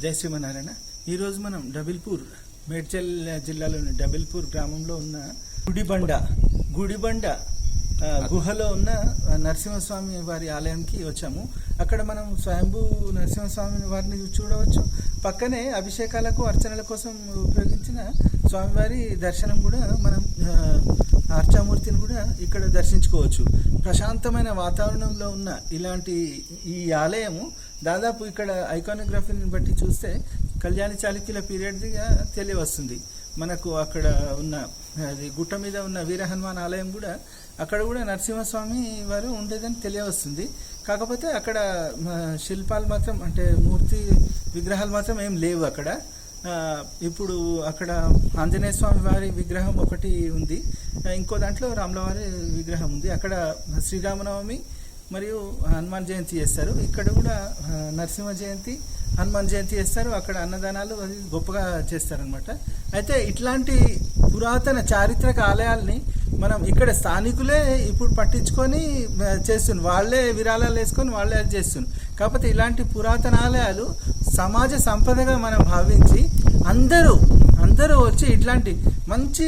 జై శ్రీమనారాయణ ఈరోజు మనం డబిల్పూర్ మేడ్చల్ జిల్లాలోని డబిల్పూర్ గ్రామంలో ఉన్న గుడిబండ గుడిబండ గుహలో ఉన్న నరసింహస్వామి వారి ఆలయానికి వచ్చాము. అక్కడ మనం స్వయంభూ నరసింహస్వామి వారిని చూడవచ్చు. పక్కనే అభిషేకాలకు అర్చనల కోసం ఉపయోగించిన స్వామివారి దర్శనం కూడా మనం అర్చామూర్తిని కూడా ఇక్కడ దర్శించుకోవచ్చు. ప్రశాంతమైన వాతావరణంలో ఉన్న ఇలాంటి ఈ ఆలయము దాదాపు ఇక్కడ ఐకానోగ్రఫీని బట్టి చూస్తే కళ్యాణి చాళుక్యుల పీరియడ్గా తెలియవస్తుంది. మనకు అక్కడ ఉన్న అది గుట్ట మీద ఉన్న వీరహనుమాన్ ఆలయం కూడా అక్కడ కూడా నరసింహస్వామి వారు ఉండేదని తెలియవస్తుంది. కాకపోతే అక్కడ శిల్పాలు మాత్రం అంటే మూర్తి విగ్రహాలు మాత్రం ఏం లేవు అక్కడ. ఇప్పుడు అక్కడ ఆంజనేయ స్వామి వారి విగ్రహం ఒకటి ఉంది. ఇంకో దాంట్లో రాములవారి విగ్రహం ఉంది. అక్కడ శ్రీరామనవమి మరియు హనుమాన్ జయంతి చేస్తారు. ఇక్కడ కూడా నరసింహ జయంతి హనుమాన్ జయంతి చేస్తారు. అక్కడ అన్నదానాలు అది గొప్పగా చేస్తారనమాట అయితే ఇట్లాంటి పురాతన చారిత్రక ఆలయాల్ని మనం ఇక్కడ స్థానికులే ఇప్పుడు పట్టించుకొని చేస్తున్నారు. వాళ్ళే విరాళాలు వేసుకొని వాళ్ళే అది చేస్తున్నారు. కాకపోతే ఇలాంటి పురాతన ఆలయాలు సమాజ సంపదగా మనం భావించి అందరూ అందరూ వచ్చి ఇట్లాంటి మంచి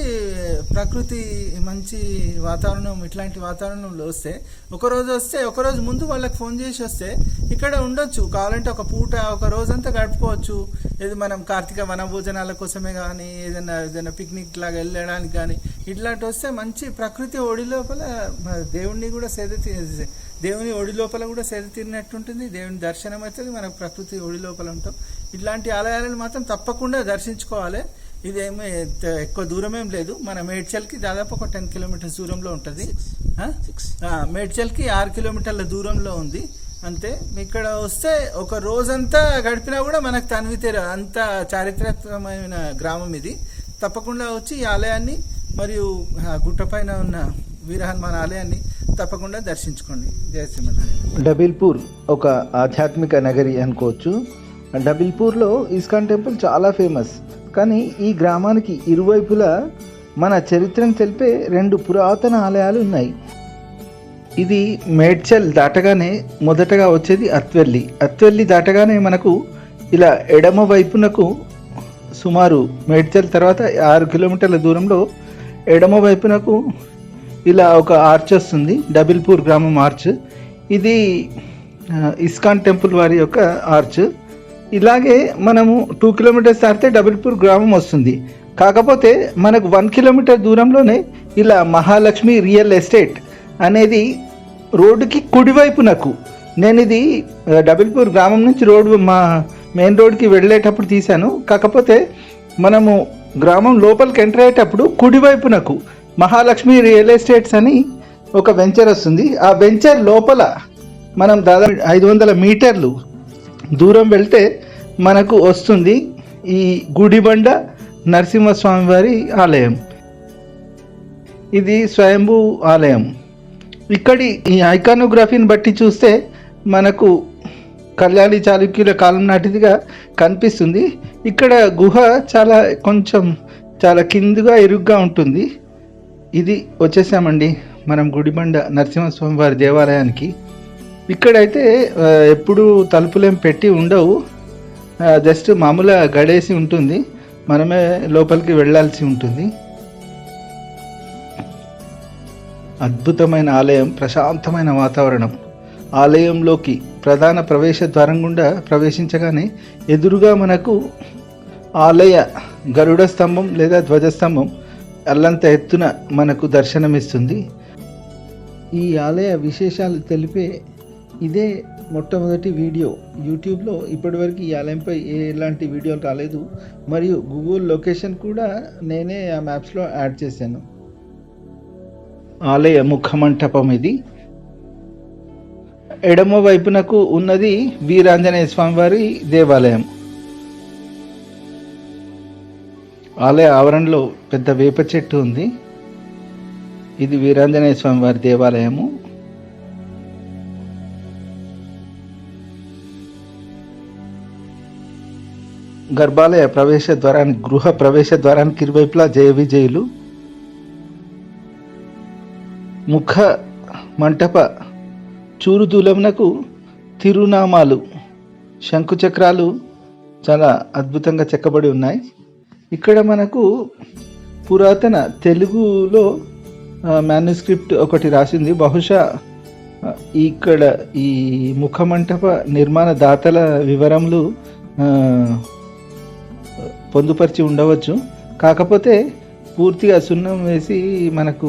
ప్రకృతి మంచి వాతావరణం ఇట్లాంటి వాతావరణంలో వస్తే ఒకరోజు వస్తే ఒక రోజు ముందు వాళ్ళకి ఫోన్ చేసి వస్తే ఇక్కడ ఉండొచ్చు. కావాలంటే ఒక పూట ఒక రోజంతా గడుపుకోవచ్చు. ఇది మనం కార్తీక వనభోజనాల కోసమే కానీ ఏదైనా ఏదైనా పిక్నిక్ లాగా వెళ్ళడానికి కానీ ఇట్లాంటి వస్తే మంచి ప్రకృతి ఒడి లోపల దేవుణ్ణి కూడా సేద దేవుని ఒడి లోపల కూడా సేద తీరినట్టుంటుంది. దేవుని దర్శనం అవుతుంది మనకు ప్రకృతి ఒడి లోపల ఉంటాం. ఇట్లాంటి ఆలయాలను మాత్రం తప్పకుండా దర్శించుకోవాలి. ఇదేమీ ఎక్కువ దూరం ఏం లేదు. మన మేడ్చల్కి దాదాపు ఒక టెన్ కిలోమీటర్స్ దూరంలో ఉంటుంది. ఆ? ఆ, మేడ్చల్కి ఆరు కిలోమీటర్ల దూరంలో ఉంది. అంతే. ఇక్కడ వస్తే ఒక రోజంతా గడిపినా కూడా మనకు తనివి తీర అంత చారిత్రాత్మకమైన గ్రామం ఇది. తప్పకుండా వచ్చి ఈ ఆలయాన్ని మరియు గుట్టపైన ఉన్న వీర హనుమాన్ ఆలయాన్ని తప్పకుండా దర్శించుకోండి. జయ శ్రీమన్నారాయణ. డబిల్పూర్ ఒక ఆధ్యాత్మిక నగరి అనుకోవచ్చు. డబిల్పూర్లో ఇస్కాన్ టెంపుల్ చాలా ఫేమస్. కానీ ఈ గ్రామానికి ఇరువైపులా మన చరిత్రను తెలిపే రెండు పురాతన ఆలయాలు ఉన్నాయి. ఇది మేడ్చల్ దాటగానే మొదటగా వచ్చేది అత్వెల్లి. అత్వెల్లి దాటగానే మనకు ఇలా ఎడమ వైపునకు సుమారు మేడ్చల్ తర్వాత ఆరు కిలోమీటర్ల దూరంలో ఎడమ వైపునకు ఇలా ఒక ఆర్చ్ వస్తుంది డబిల్పూర్ గ్రామం ఆర్చ్. ఇది ఇస్కాన్ టెంపుల్ వారి యొక్క ఆర్చ్. ఇలాగే మనము టూ కిలోమీటర్స్ దాటితే డబుల్పూర్ గ్రామం వస్తుంది. కాకపోతే మనకు వన్ కిలోమీటర్ దూరంలోనే ఇలా మహాలక్ష్మి రియల్ ఎస్టేట్ అనేది రోడ్డుకి కుడివైపునకు. నేను ఇది డబుల్పూర్ గ్రామం నుంచి రోడ్డు మా మెయిన్ రోడ్కి వెళ్ళేటప్పుడు తీశాను. కాకపోతే మనము గ్రామం లోపలికి ఎంటర్ అయ్యేటప్పుడు కుడివైపునకు మహాలక్ష్మి రియల్ ఎస్టేట్స్ అని ఒక వెంచర్ వస్తుంది. ఆ వెంచర్ లోపల మనం దాదాపు ఐదు వందల మీటర్లు దూరం వెళ్తే మనకు వస్తుంది ఈ గుడిబండ నరసింహస్వామి వారి ఆలయం. ఇది స్వయంభూ ఆలయం. ఇక్కడి ఈ ఐకానోగ్రఫీని బట్టి చూస్తే మనకు కళ్యాణి చాళుక్యుల కాలం నాటిదిగా కనిపిస్తుంది. ఇక్కడ గుహ చాలా కొంచెం చాలా కిందుగా ఇరుగ్గా ఉంటుంది. ఇది వచ్చేసామండి మనం గుడిబండ నరసింహస్వామి వారి దేవాలయానికి. ఇక్కడైతే ఎప్పుడు తలుపులేం పెట్టి ఉండవు. జస్ట్ మామూలుగా గడేసి ఉంటుంది. మనమే లోపలికి వెళ్ళాల్సి ఉంటుంది. అద్భుతమైన ఆలయం ప్రశాంతమైన వాతావరణం. ఆలయంలోకి ప్రధాన ప్రవేశ ద్వారం గుండా ప్రవేశించగానే ఎదురుగా మనకు ఆలయ గరుడ స్తంభం లేదా ధ్వజస్తంభం అల్లంత ఎత్తున మనకు దర్శనమిస్తుంది. ఈ ఆలయ విశేషాలు తెలిపే ఇదే మొట్టమొదటి వీడియో. యూట్యూబ్లో ఇప్పటివరకు ఈ ఆలయంపై ఎలాంటి వీడియోలు రాలేదు. మరియు గూగుల్ లొకేషన్ కూడా నేనే ఆ మ్యాప్స్లో యాడ్ చేశాను. ఆలయ ముఖమంటపం ఇది. ఎడమ వైపునకు ఉన్నది వీరాంజనేయ స్వామివారి దేవాలయం. ఆలయ ఆవరణలో పెద్ద వేప చెట్టు ఉంది. ఇది వీరాంజనేయ స్వామివారి దేవాలయము. గర్భాలయ ప్రవేశ ద్వారానికి గృహ ప్రవేశ ద్వారానికి ఇరువైపులా జయ విజయులు. ముఖ మంటప చూరుదూలమునకు తిరునామాలు శంకుచక్రాలు చాలా అద్భుతంగా చెక్కబడి ఉన్నాయి. ఇక్కడ మనకు పురాతన తెలుగులో మ్యానుస్క్రిప్ట్ ఒకటి రాసింది. బహుశా ఇక్కడ ఈ ముఖమంటప నిర్మాణ దాతల వివరములు పొందుపరిచి ఉండవచ్చు. కాకపోతే పూర్తిగా సున్నం వేసి మనకు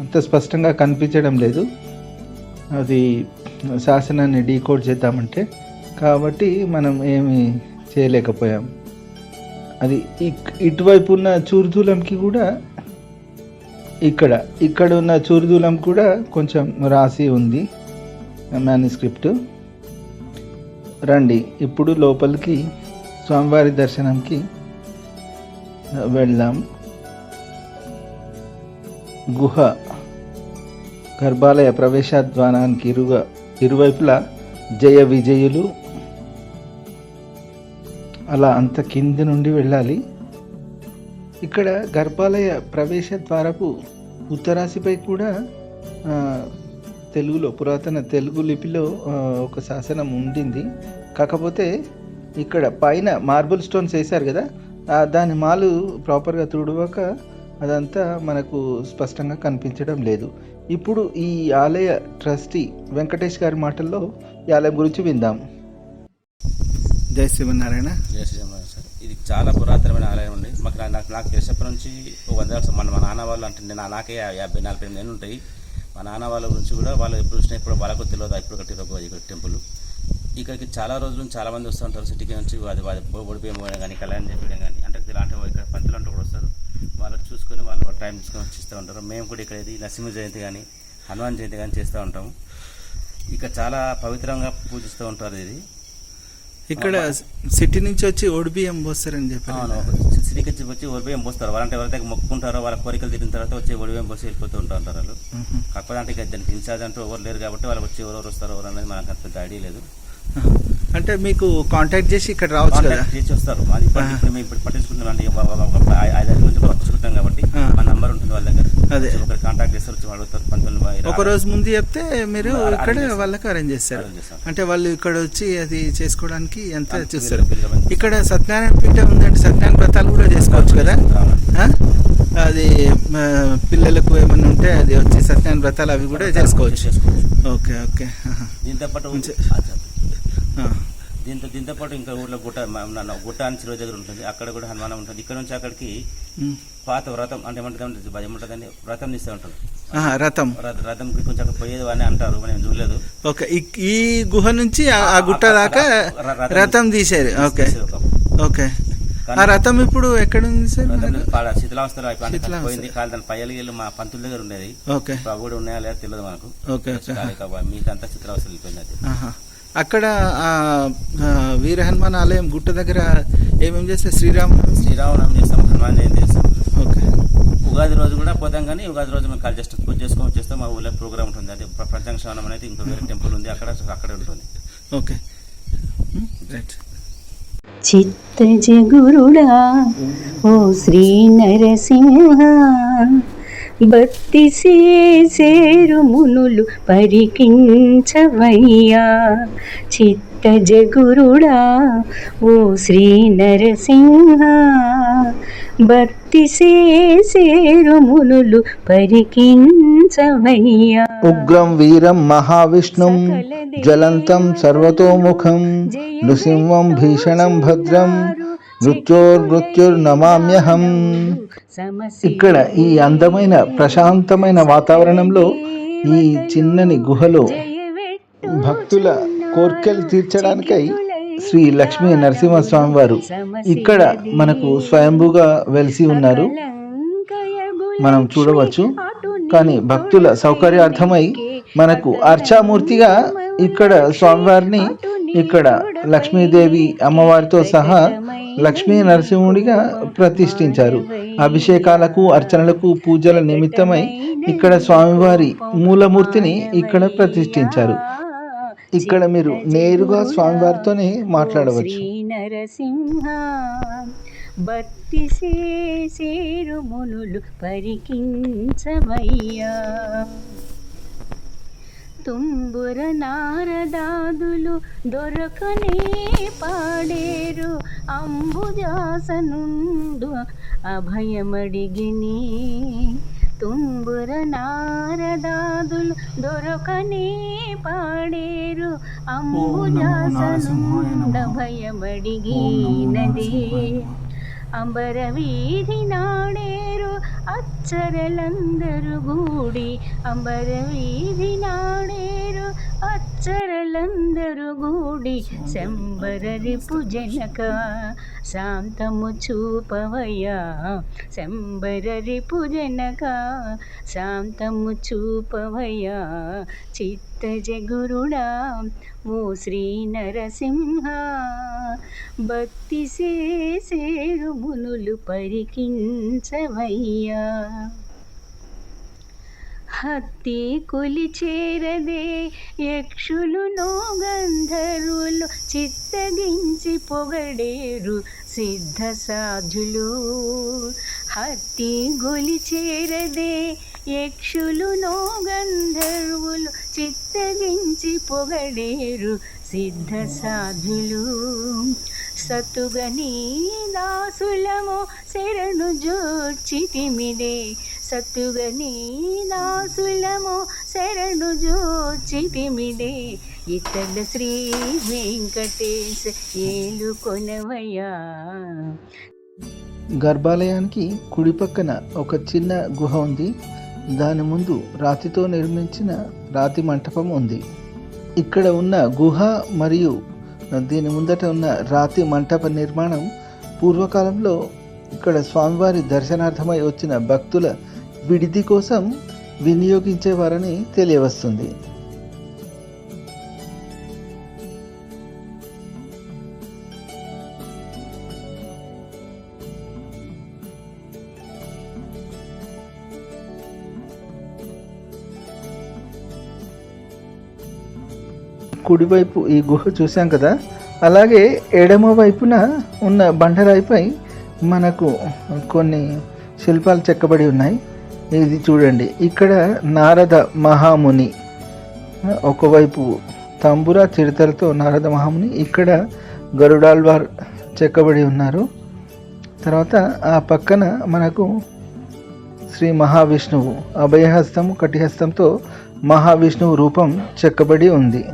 అంత స్పష్టంగా కనిపించడం లేదు. అది శాసనాన్ని డీకోడ్ చేద్దామంటే కాబట్టి మనం ఏమి చేయలేకపోయాం. అది ఇటువైపు ఉన్న చూరుదూలంకి కూడా ఇక్కడ ఇక్కడ ఉన్న చూరుదూలం కూడా కొంచెం రాసి ఉంది. మ్యానుస్క్రిప్ట్ రండి ఇప్పుడు లోపలికి స్వామివారి దర్శనంకి వెళ్దాం. గుహ. గర్భాలయ ప్రవేశద్వారానికి ఇరుగ ఇరువైపులా జయ విజయులు. అలా అంత కింది నుండి వెళ్ళాలి. ఇక్కడ గర్భాలయ ప్రవేశ ద్వారపు ఉత్తరాశిపై కూడా తెలుగులో పురాతన తెలుగు లిపిలో ఒక శాసనం ఉండింది. కాకపోతే ఇక్కడ పైన మార్బుల్ స్టోన్స్ వేశారు కదా దాని మాలు ప్రాపర్గా తుడవక అదంతా మనకు స్పష్టంగా కనిపించడం లేదు. ఇప్పుడు ఈ ఆలయ ట్రస్టీ వెంకటేష్ గారి మాటల్లో ఈ ఆలయం గురించి విందాం. జై శివనారాయణ జయ శ్రీరామ్ సార్. ఇది చాలా పురాతనమైన ఆలయం ఉంది మాకు నాకు నాకు తెలిసినప్పటి నుంచి ఒక వంద మన మా నాన్న వాళ్ళు అంటే నేను నాకే యాభై నలభై ఎనిమిది ఏళ్ళు ఉంటాయి. మా నాన్న వాళ్ళ గురించి కూడా వాళ్ళు ఎప్పుడు చూసినా ఇప్పుడు వాళ్ళకు తెలియదు. ఇప్పుడు కట్టిన ఒక టెంపుల్. ఇక్కడికి చాలా రోజుల నుంచి చాలా మంది వస్తూ ఉంటారు సిటీకి నుంచి. అది అది ఒడిపోయి పోయడం కానీ కళ్యాణం చేయడం కానీ అంటే ఇలాంటి ఇక్కడ పంతులు అంటూ కూడా వస్తారు. వాళ్ళు చూసుకొని వాళ్ళు టైం తీసుకొని వచ్చి ఇస్తూ ఉంటారు. మేము కూడా ఇక్కడ ఇది నరసింహ జయంతి కానీ హనుమాన్ జయంతి కానీ చేస్తూ ఉంటాము. ఇక్కడ చాలా పవిత్రంగా పూజిస్తూ ఉంటారు ఇది. ఇక్కడ సిటీ నుంచి వచ్చి ఓడిబియ్యం పోస్తారని చెప్పారు. అవును శ్రీకచ్చి వచ్చి ఒడిబియ్యం పోస్తారు. వాళ్ళంటే ఎవరైతే మొక్కుంటారో వాళ్ళ కోరికలు తీరిన తర్వాత వచ్చి ఒడిబియ్యం పోసి వెళ్ళిపోతూ ఉంటారు వాళ్ళు. కాకపోతే అంటే ఇక దానికి ఇన్ఛార్జ్ అంటూ ఎవరు లేరు కాబట్టి వాళ్ళకి వచ్చి ఎవరెవరు వస్తారో ఎవరు అనేది మనకు అంత ఐడియా లేదు. అంటే మీకు కాంటాక్ట్ చేసి ఇక్కడ రావచ్చు కదా చేసి వస్తారు ఇప్పుడు మేము ఇప్పుడు పట్టించుకుంటాం అంటే ఒక- ఒక- ఒక ఐ- ఐదు ఐదు నుంచి పట్టించుకుంటాం కాబట్టి. మా నంబర్ ఉంటుంది వాళ్ళ దగ్గర అదే. ఒకరు కాంటాక్ట్ చేస్తారు వచ్చి అడుగుతారు పంతొమ్మిది ఒక రోజు ముందు చెప్తే మీరు ఇక్కడ. వాళ్ళకి అరేంజ్ చేస్తారు. అంటే వాళ్ళు ఇక్కడ వచ్చి అది చేసుకోవడానికి ఎంత చూస్తారు ఇక్కడ సత్యనారాయణ పీఠం ఉందంటే సత్యనారాయణ వ్రతాలు కూడా చేసుకోవచ్చు కదా? అది పిల్లలకు ఏమైనా ఉంటే అది వచ్చి సత్యనారాయణ వ్రతాలు అవి కూడా చేసుకోవచ్చు ఓకే ఓకే. దీంతో పాటు. దీంతో దీంతో పాటు ఇంకా ఊర్లో గుట్ట గుట్ట అని చెరువు దగ్గర ఉంటుంది. అక్కడ కూడా హనుమానం ఉంటుంది. ఇక్కడ నుంచి అక్కడికి. పాత వ్రతం అంటే ఏమంటుంది ఏమంటుందని వ్రతం తీస్తూ ఉంటారు. రథం. వ్రతంకి కొంచెం అక్కడ పోయేది అని అంటారు మనం చూడలేదు. ఓకే ఈ- గుహ నుంచి ఆ- గుట్ట దాకా రథం తీసేది. ఓకే. ఓకే. ఆ రథం ఇప్పుడు ఎక్కడ ఉంది సార్ శిథిలావస్థలో. పోయింది. కాదు దాని పయ్యలు మా పంతుల దగ్గర ఉండేది. ఓకే. అవి కూడా ఉన్నాయా లేదా తెలియదు మనకు. Okay okay. మీకు అంతా శిథిలావస్థ వెళ్ళిపోయింది. అక్కడ వీర హనుమాన్ ఆలయం గుట్ట దగ్గర ఏమేం చేస్తారు శ్రీరామనవమి శ్రీరామనవమి చేస్తాం హనుమాన్ జయంతి చేస్తాం. ఓకే. ఉగాది రోజు కూడా పోతాం కానీ ఉగాది రోజు మేము కాల్ జస్ట్ పూజ చేసుకొని చేస్తాం మా ఊళ్ళో ప్రోగ్రామ్ ఉంటుంది. అది ప్రపంచ శ్రవణం అనేది ఇంకో వేరే టెంపుల్ ఉంది అక్కడ అక్కడ ఉంటుంది. ఓకే. రైట్. చిత్తజ గురుడా ఓ శ్రీ నరసింహ. భక్తి సేరు మునులు పరికించవయ్యా. చిత్తజ గురుడా ఓ శ్రీ నరసింహ. భక్తి సేరు మునులు పరికించవయ్యా. ఉగ్రం వీరం మహావిష్ణుం జ్వలంతం సర్వతోముఖం నృసింహం భీషణం భద్రం మృత్యోర్మృత్యుర్నమామ్యహం ఇక్కడ ఈ అందమైన ప్రశాంతమైన వాతావరణంలో ఈ చిన్నని గుహలో భక్తుల కోర్కెలు తీర్చడానికై శ్రీ లక్ష్మీ నరసింహస్వామి వారు ఇక్కడ మనకు స్వయంభూగా వెలిసి ఉన్నారు. మనం చూడవచ్చు. కానీ భక్తుల సౌకర్యార్థమై మనకు అర్చామూర్తిగా ఇక్కడ స్వామివారిని ఇక్కడ లక్ష్మీదేవి అమ్మవారితో సహా లక్ష్మీ నరసింహుడిగా ప్రతిష్ఠించారు. అభిషేకాలకు అర్చనలకు పూజల నిమిత్తమై ఇక్కడ స్వామివారి మూలమూర్తిని ఇక్కడ ప్రతిష్ఠించారు. ఇక్కడ మీరు నేరుగా స్వామివారితోనే మాట్లాడవచ్చు. నరసింహ భక్తి సేరు మునులు పరికించమయ్యా. తుంబుర నారదాదులు దొరకనే పాడేరు అంబుజాసనుండు అభయమడిగిని. తుంబుర నారదాదులు దొరకనే పాడేరు అంబుజాసనుండ భయమడిగినదే అంబర వీధి నాడేరు అచ్చరలందరు గూడి అంబర వీధి గూడి శంబరరిపు జనక శాంతము చూపవయ్యా. శంబరరిపు జనక శాంతము చూపవయ్యా. చిత్త జగురుడా ఓ శ్రీ నరసింహ. భక్తి సేసేరు మునులు పరికించవయ్యా. హత్తి కొలి చేరదే యక్షులు గంధర్వులు చిత్తగించి పొగడేరు సిద్ధ సాధులు హత్తి గొలి చేరదే యక్షులును గంధర్వులు చిత్తగించి పొగడేరు సిద్ధ సాధులు సతుగని దాసులము శరణు జోచితిమిదే సత్తుగని దాసులము శరణు జోచితిమిదే ఇతల శ్రీ వెంకటేశ ఏలు కొనవయ్యా. గర్భాలయానికి కుడి పక్కన ఒక చిన్న గుహ ఉంది. దాని ముందు రాతితో నిర్మించిన రాతి మంటపం ఉంది. ఇక్కడ ఉన్న గుహ మరియు దీని ముందట ఉన్న రాతి మంటప నిర్మాణం పూర్వకాలంలో ఇక్కడ స్వామివారి దర్శనార్థమై వచ్చిన భక్తుల విడిది కోసం వినియోగించేవారని తెలియవస్తుంది. కుడివైపు ఈ గుహ చూసాం కదా? అలాగే ఎడమ వైపున ఉన్న బండరాయిపై మనకు కొన్ని శిల్పాలు చెక్కబడి ఉన్నాయి. ఇది చూడండి. ఇక్కడ నారద మహాముని. ఒకవైపు తంబురా చిరుతలతో నారద మహాముని. ఇక్కడ గరుడాల్వార్ చెక్కబడి ఉన్నారు. తర్వాత ఆ పక్కన మనకు శ్రీ మహావిష్ణువు. అభయహస్తం కటిహస్తంతో మహావిష్ణువు రూపం చెక్కబడి ఉంది.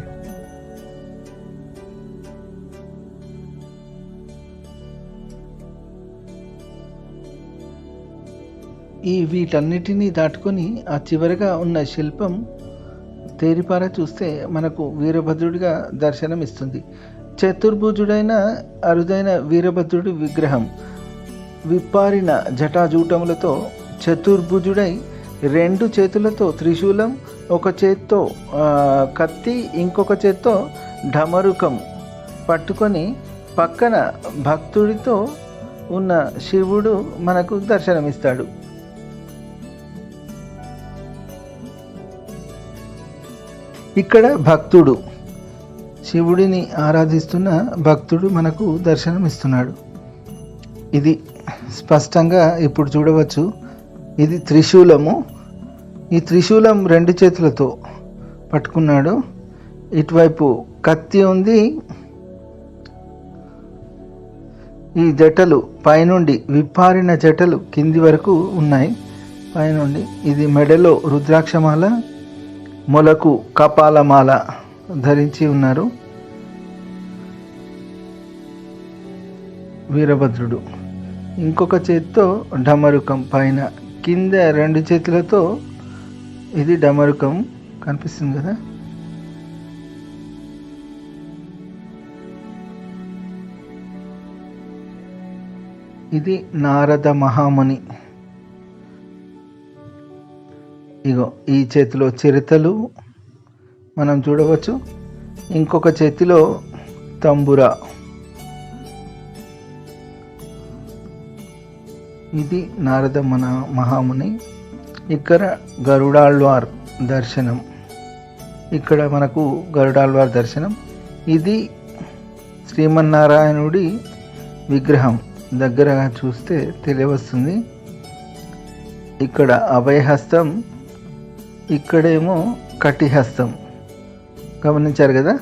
ఈ వీటన్నిటినీ దాటుకొని ఆ చివరగా ఉన్న శిల్పం తేరిపార చూస్తే మనకు వీరభద్రుడిగా దర్శనం ఇస్తుంది చతుర్భుజుడైన అరుదైన వీరభద్రుడి విగ్రహం విప్పారిన జటాజూటములతో చతుర్భుజుడై రెండు చేతులతో త్రిశూలం ఒక చేత్తో కత్తి ఇంకొక చేత్తో ఢమరుకం పట్టుకొని పక్కన భక్తుడితో ఉన్న శివుడు మనకు దర్శనమిస్తాడు. ఇక్కడ భక్తుడు. శివుడిని ఆరాధిస్తున్న భక్తుడు మనకు దర్శనమిస్తున్నాడు. ఇది స్పష్టంగా ఇప్పుడు చూడవచ్చు. ఇది త్రిశూలము. ఈ త్రిశూలం రెండు చేతులతో పట్టుకున్నాడు. ఇటువైపు కత్తి ఉంది. ఈ జటలు పైనుండి విప్పారిన జటలు కింది వరకు ఉన్నాయి. పైనుండి ఇది మెడలో రుద్రాక్షమాల మొలకు కపాలమాల ధరించి ఉన్నారు. వీరభద్రుడు. ఇంకొక చేతితో డమరుకం పైన కింద రెండు చేతులతో ఇది డమరుకం కనిపిస్తుంది కదా. ఇది నారద మహాముని ఇగో ఈ చేతిలో చిరుతలు మనం చూడవచ్చు. ఇంకొక చేతిలో తంబుర. ఇది నారద మన మహాముని. ఇక్కడ గరుడాళ్వార్ దర్శనం. ఇక్కడ మనకు గరుడాళ్వార్ దర్శనం. ఇది శ్రీమన్నారాయణుడి విగ్రహం. దగ్గరగా చూస్తే తెలియవస్తుంది. ఇక్కడ అభయహస్తం ఇక్కడేమో కటిహస్తం. గమనించారు కదా?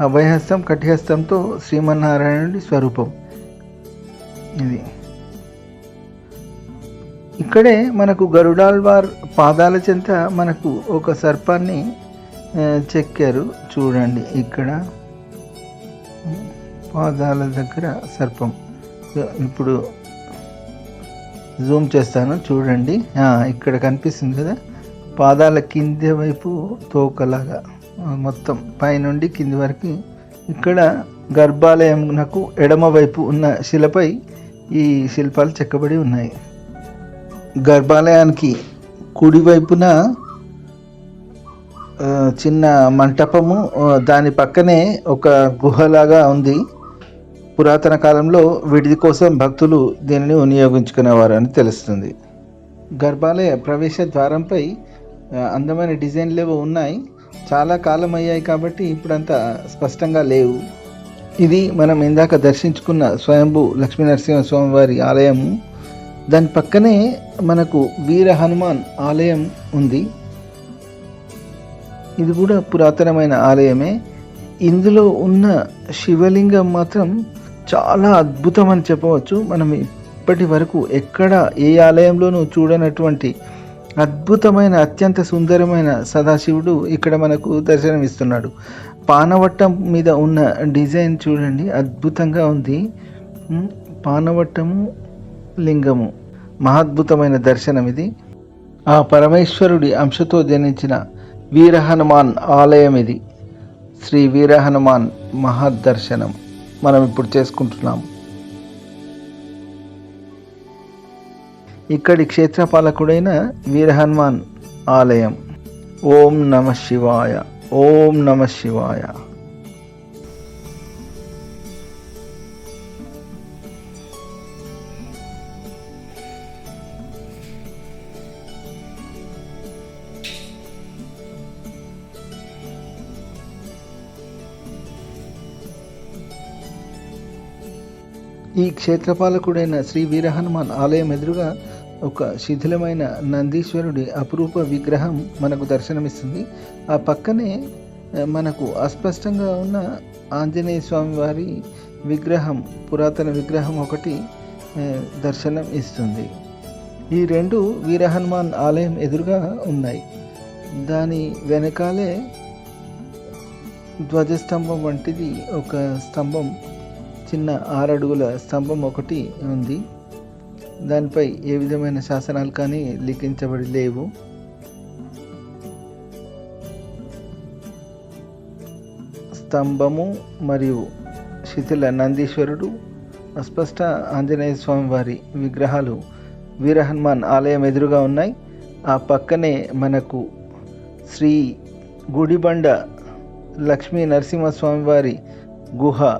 అభయహస్తం కటిహస్తంతో శ్రీమన్నారాయణుడి స్వరూపం. ఇది. ఇక్కడే మనకు గరుడాల్వార్ పాదాల చెంత మనకు ఒక సర్పాన్ని చెక్కారు. చూడండి ఇక్కడ. పాదాల దగ్గర సర్పం. ఇప్పుడు జూమ్ చేస్తాను. చూడండి. ఇక్కడ కనిపిస్తుంది కదా? పాదాల కింది వైపు తోకలాగా మొత్తం పైనుండి కింది వరకు. ఇక్కడ గర్భాలయంకు ఎడమ వైపు ఉన్న శిలపై ఈ శిల్పాలు చెక్కబడి ఉన్నాయి. గర్భాలయానికి కుడివైపున చిన్న మంటపము దాని పక్కనే ఒక గుహలాగా ఉంది. పురాతన కాలంలో విడిది కోసం భక్తులు దీనిని వినియోగించుకునేవారు అని తెలుస్తుంది. గర్భాలయ ప్రవేశ ద్వారంపై అందమైన డిజైన్లు ఏవో ఉన్నాయి. చాలా కాలం అయ్యాయి కాబట్టి ఇప్పుడంతా స్పష్టంగా లేవు. ఇది మనం ఇందాక దర్శించుకున్న స్వయంభూ లక్ష్మీ నరసింహస్వామి వారి ఆలయము. దాని పక్కనే మనకు వీర హనుమాన్ ఆలయం ఉంది. ఇది కూడా పురాతనమైన ఆలయమే. ఇందులో ఉన్న శివలింగం మాత్రం చాలా అద్భుతం అని చెప్పవచ్చు. మనం ఇప్పటి వరకు ఎక్కడ ఏ ఆలయంలోనూ చూడనటువంటి అద్భుతమైన అత్యంత సుందరమైన సదాశివుడు ఇక్కడ మనకు దర్శనమిస్తున్నాడు. పానవట్టం మీద ఉన్న డిజైన్ చూడండి అద్భుతంగా ఉంది. పానవట్టము లింగము. మహాద్భుతమైన దర్శనం ఇది ఆ పరమేశ్వరుడి అంశతో జనించిన వీరహనుమాన్ ఆలయం ఇది శ్రీ వీరహనుమాన్ మహాదర్శనం. మనం ఇప్పుడు చేసుకుంటున్నాం. ఇక్కడి క్షేత్రపాలకుడైన వీర హనుమాన్ ఆలయం. ఓం నమ శివాయ. ఓం నమ శివాయ. ఈ క్షేత్రపాలకుడైన శ్రీ వీర హనుమాన్ ఆలయం ఎదురుగా ఒక శిథిలమైన నందీశ్వరుడి అపురూప విగ్రహం మనకు దర్శనమిస్తుంది. ఆ పక్కనే మనకు అస్పష్టంగా ఉన్న ఆంజనేయ స్వామి వారి విగ్రహం పురాతన విగ్రహం ఒకటి దర్శనం ఇస్తుంది ఈ రెండు వీర హనుమాన్ ఆలయం ఎదురుగా ఉన్నాయి. దాని వెనకాలే ధ్వజస్తంభం వంటిది ఒక స్తంభం చిన్న ఆరడుగుల స్తంభం ఒకటి ఉంది. దానిపై ఏ విధమైన శాసనాలు కానీ లిఖించబడి లేవు. స్తంభము మరియు శిథిల నందీశ్వరుడు అస్పష్ట ఆంజనేయ స్వామి వారి విగ్రహాలు వీరహనుమాన్ ఆలయం ఎదురుగా ఉన్నాయి. ఆ పక్కనే మనకు శ్రీ గుడిబండ లక్ష్మీ నరసింహస్వామి వారి గుహ.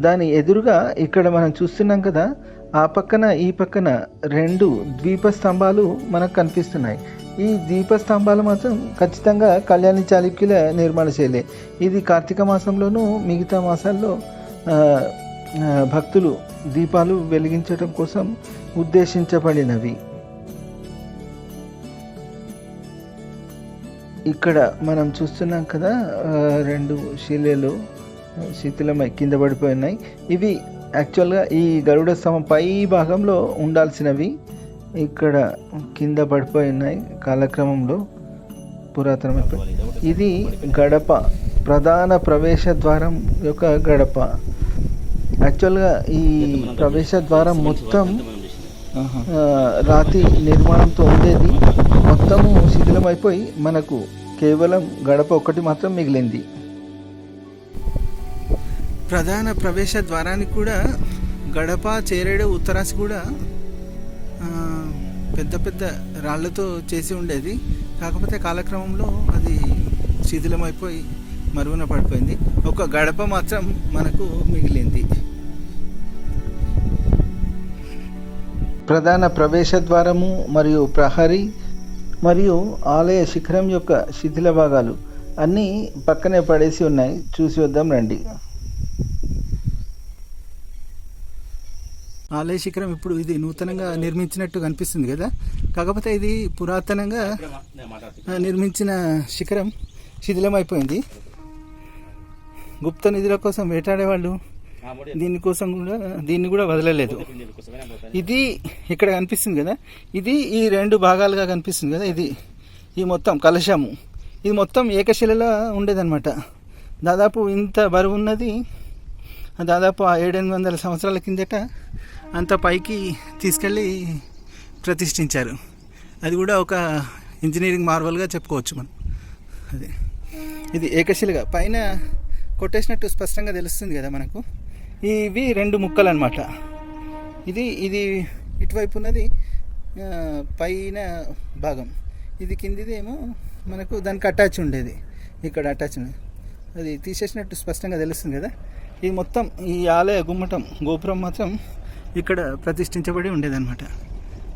దాని ఎదురుగా ఇక్కడ మనం చూస్తున్నాం కదా ఆ పక్కన ఈ పక్కన రెండు ద్వీప స్తంభాలు మనకు కనిపిస్తున్నాయి. ఈ ద్వీప స్తంభాలు మాత్రం ఖచ్చితంగా కళ్యాణి చాళుక్యుల నిర్మాణ శైలి. ఇది కార్తీక మాసంలోనూ మిగతా మాసాల్లో భక్తులు దీపాలు వెలిగించడం కోసం ఉద్దేశించబడినవి. ఇక్కడ మనం చూస్తున్నాం కదా రెండు శిలలు శిథిలమై కింద పడిపోయినాయి ఇవి యాక్చువల్గా ఈ గరుడ స్తంభం పై భాగంలో ఉండాల్సినవి ఇక్కడ కింద పడిపోయినాయి కాలక్రమంలో పురాతనమైపోయి ఇది గడప ప్రధాన ప్రవేశ ద్వారం యొక్క గడప. యాక్చువల్గా ఈ ప్రవేశ ద్వారం మొత్తం రాతి నిర్మాణంతో ఉండేది. మొత్తము శిథిలమైపోయి మనకు కేవలం గడప ఒకటి మాత్రం మిగిలింది. ప్రధాన ప్రవేశ ద్వారానికి కూడా గడప చేరేడు ఉత్తరాసి కూడా పెద్ద పెద్ద రాళ్ళతో చేసి ఉండేది. కాకపోతే కాలక్రమంలో అది శిథిలమైపోయి మరుగున పడిపోయింది. ఒక గడప మాత్రం మనకు మిగిలింది. ప్రధాన ప్రవేశ ద్వారము మరియు ప్రహరీ మరియు ఆలయ శిఖరం యొక్క శిథిల భాగాలు అన్నీ పక్కనే పడేసి ఉన్నాయి. చూసి వద్దాం రండి. ఆలయ శిఖరం ఇప్పుడు ఇది నూతనంగా నిర్మించినట్టు కనిపిస్తుంది కదా? కాకపోతే ఇది పురాతనంగా నిర్మించిన శిఖరం శిథిలమైపోయింది. గుప్త నిధుల కోసం వేటాడేవాళ్ళు. దీనికోసం కూడా దీన్ని కూడా వదలలేదు. ఇది ఇక్కడ కనిపిస్తుంది కదా? ఇది ఈ రెండు భాగాలుగా కనిపిస్తుంది కదా? ఇది ఈ మొత్తం కలశము. ఇది మొత్తం ఏకశిలలో ఉండేదన్నమాట. దాదాపు ఇంత బరువు ఉన్నది దాదాపు ఆ ఏడెనిమిది వందల సంవత్సరాల కిందట అంత పైకి తీసుకెళ్ళి ప్రతిష్ఠించారు. అది కూడా ఒక ఇంజనీరింగ్ మార్వల్గా చెప్పుకోవచ్చు మనం. అది. ఇది ఏకశిలగా. పైన కొట్టేసినట్టు స్పష్టంగా తెలుస్తుంది కదా మనకు. ఇవి రెండు ముక్కలు అనమాట ఇది ఇది ఇటువైపు ఉన్నది పైన భాగం. ఇది కిందిది ఏమో మనకు దానికి అటాచ్ ఉండేది. ఇక్కడ అటాచ్ ఉండేది అది తీసేసినట్టు స్పష్టంగా తెలుస్తుంది కదా. ఇది మొత్తం ఈ ఆలయ గుమ్మటం గోపురం మాత్రం ఇక్కడ ప్రతిష్ఠించబడి ఉండేదన్నమాట.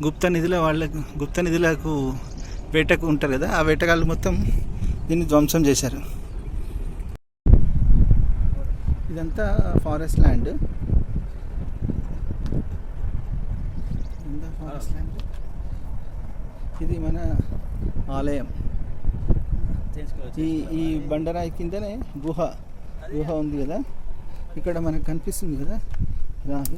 గుప్త నిధుల వాళ్ళకు గుప్త నిధులకు వేటకు ఉంటారు కదా ఆ వేటగాళ్ళు మొత్తం దీన్ని ధ్వంసం చేశారు. ఇదంతా ఫారెస్ట్ ల్యాండ్. Forest land. ఇది మన ఆలయం. ఈ ఈ బండరాయి కిందనే గుహ గుహ ఉంది కదా. ఇక్కడ మనకు కనిపిస్తుంది కదా రాదు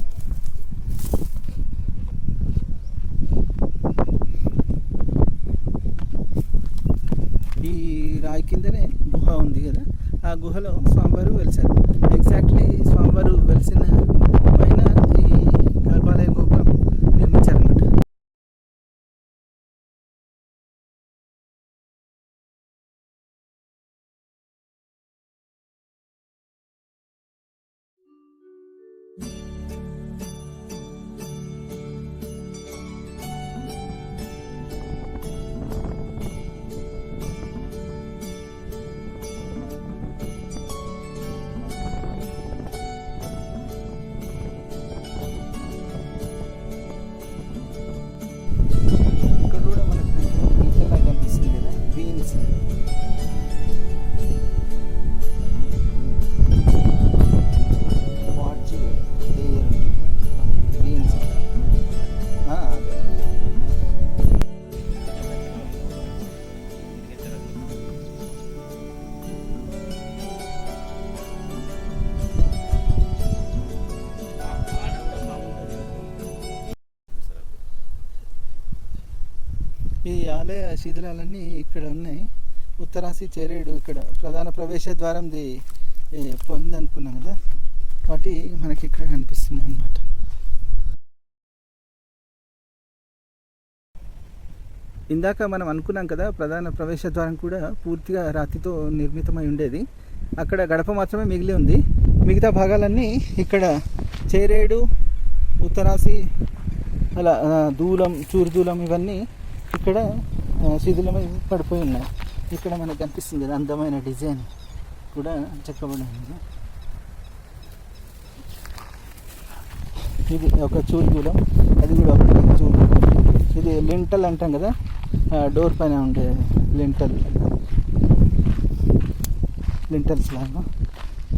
ఈ రాయి కిందనే గుహ ఉంది కదా ఆ గుహలో స్వామివారు వెలిసారు. ఎగ్జాక్ట్లీ స్వామివారు వెలిసిన ఆలయ శిథిలాలన్నీ ఇక్కడ ఉన్నాయి. ఉత్తరాసి చేరేడు ఇక్కడ ప్రధాన ప్రవేశ ద్వారంది పొంది అనుకున్నాం కదా? వాటి మనకి ఇక్కడ కనిపిస్తుంది అనమాట ఇందాక మనం అనుకున్నాం కదా ప్రధాన ప్రవేశ ద్వారం కూడా పూర్తిగా రాతితో నిర్మితమై ఉండేది. అక్కడ గడప మాత్రమే మిగిలి ఉంది. మిగతా భాగాలన్నీ ఇక్కడ చేరేడు ఉత్తరాసి అలా దూలం చూరుదూలం ఇవన్నీ ఇక్కడ శిథిలమై పడిపోయి ఉన్నాయి. ఇక్కడ మనకు కనిపిస్తుంది కదా అందమైన డిజైన్ కూడా చెక్కబడి ఉంది. ఇది ఒక చూరుదూలం అది కూడా ఒక చూరు ఇది లింటల్ అంటాం కదా డోర్ పైన ఉండే లింటల్. లింటల్స్ లాగా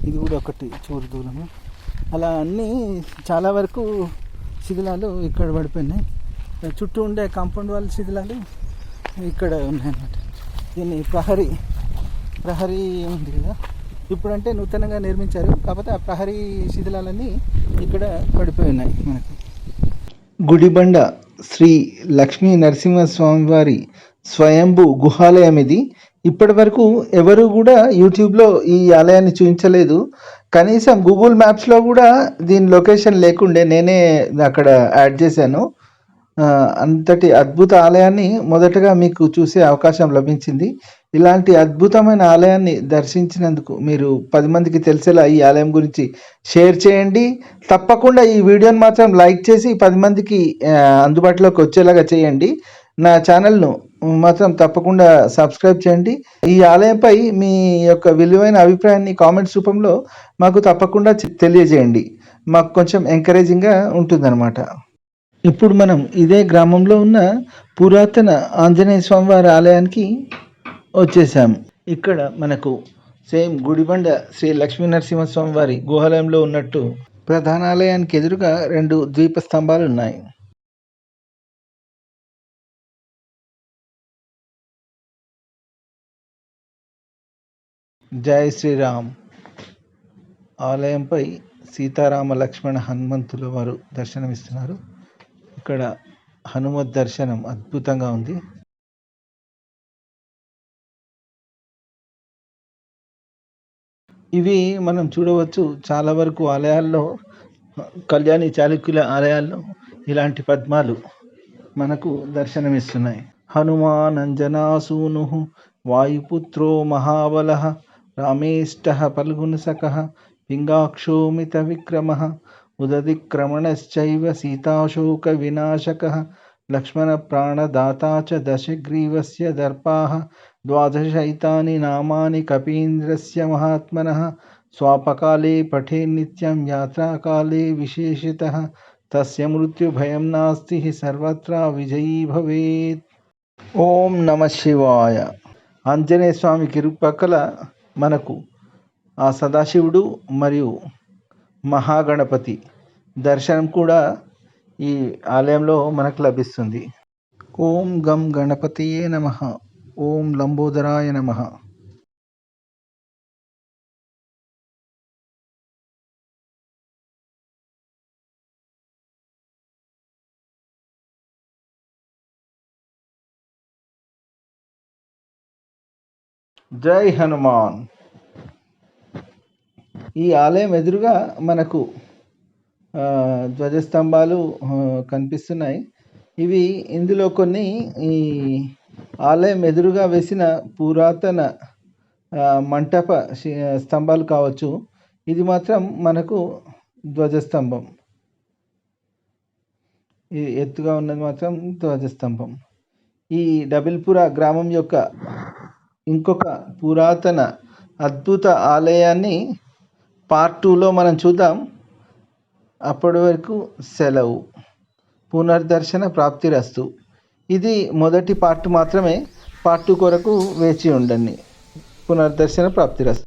ఇది కూడా ఒకటి చూరు దూరము అలా అన్నీ చాలా వరకు శిథిలాలు ఇక్కడ పడిపోయినాయి. చుట్టూ ఉండే కాంపౌండ్ వాళ్ళ శిథిలాలు ఇక్కడ ఉన్నాయన్నమాట. దీన్ని ప్రహరీ ప్రహరీ ఉంది కదా. ఇప్పుడంటే నూతనంగా నిర్మించారు కాకపోతే ఆ ప్రహరీ శిథిలాలన్నీ ఇక్కడ పడిపోయి ఉన్నాయి మనకు. గుడిబండ శ్రీ లక్ష్మీ నరసింహస్వామి వారి స్వయంభు గుహాలయం ఇది. ఇప్పటి వరకు ఎవరు కూడా యూట్యూబ్లో ఈ ఆలయాన్ని చూపించలేదు. కనీసం గూగుల్ మ్యాప్స్లో కూడా దీని లొకేషన్ లేకుండే నేనే అక్కడ యాడ్ చేశాను. అంతటి అద్భుత ఆలయాన్ని మొదటగా మీకు చూసే అవకాశం లభించింది. ఇలాంటి అద్భుతమైన ఆలయాన్ని దర్శించినందుకు మీరు పది మందికి తెలిసేలా ఈ ఆలయం గురించి షేర్ చేయండి. తప్పకుండా ఈ వీడియోని మాత్రం లైక్ చేసి పది మందికి అందుబాటులోకి వచ్చేలాగా చేయండి. నా ఛానల్ను మాత్రం తప్పకుండా సబ్స్క్రైబ్ చేయండి. ఈ ఆలయంపై మీ యొక్క విలువైన అభిప్రాయాన్ని కామెంట్స్ రూపంలో మాకు తప్పకుండా తెలియజేయండి. మాకు కొంచెం ఎంకరేజింగ్గా ఉంటుందన్నమాట. ఇప్పుడు మనం ఇదే గ్రామంలో ఉన్న పురాతన ఆంజనేయ స్వామివారి ఆలయానికి వచ్చేసాము ఇక్కడ మనకు సేమ్ గుడిబండ శ్రీ లక్ష్మీ నరసింహస్వామి వారి గుహాలయంలో ఉన్నట్టు ప్రధాన ఆలయానికి ఎదురుగా రెండు ద్వీప స్తంభాలు ఉన్నాయి. జై శ్రీరామ్. ఆలయంపై సీతారామ లక్ష్మణ హనుమంతుల వారు దర్శనమిస్తున్నారు. ఇక్కడ హనుమత్ దర్శనం అద్భుతంగా ఉంది. ఇవి మనం చూడవచ్చు చాలా వరకు ఆలయాల్లో కళ్యాణి చాళుక్యుల ఆలయాల్లో ఇలాంటి పద్మాలు మనకు దర్శనమిస్తున్నాయి. హనుమానంజనాసూను వాయుపుత్రో మహాబల రామేష్ట పల్గుణసక పింగాక్షోమిత విక్రమ ఉదతిక్రమణశ్చైవ సీతాశోక వినాశక లక్ష్మణ ప్రాణదాతా చ దశగ్రీవస్య దర్పాः ద్వాదశైతాని నామాని కపీంద్రస్య మహాత్మనः స్వాపకాలే పఠేన్నిత్యం యాత్రాకాలే విశేషితः తస్య మృత్యుభయం నాస్తి సర్వత్రా విజయీ భవేత్ ఓం నమ శివాయ ఆంజనేయ స్వామికి ఇరుపక్కల మనకు ఆ సదాశివుడు మరియు మహాగణపతి. దర్శనం కూడా ఈ ఆలయంలో మనకు లభిస్తుంది. ఓం గం గణపతియే నమ. ఓం లంబోదరాయ నమ. జై హనుమాన్. ఈ ఆలయం ఎదురుగా మనకు ధ్వజస్తంభాలు కనిపిస్తున్నాయి. ఇవి ఇందులో కొన్ని ఈ ఆలయం ఎదురుగా వేసిన పురాతన మంటప స్తంభాలు కావచ్చు. ఇది మాత్రం మనకు ధ్వజస్తంభం. ఇది ఎత్తుగా ఉన్నది మాత్రం ధ్వజస్తంభం. ఈ డబిల్పుర గ్రామం యొక్క ఇంకొక పురాతన అద్భుత ఆలయాన్ని పార్ట్ టూలో మనం చూద్దాం. అప్పటి వరకు సెలవు పునర్దర్శన ప్రాప్తిరస్తు ఇది మొదటి పార్ట్ మాత్రమే. పార్ట్ టూ కొరకు వేచి ఉండండి. పునర్దర్శన ప్రాప్తిరస్తు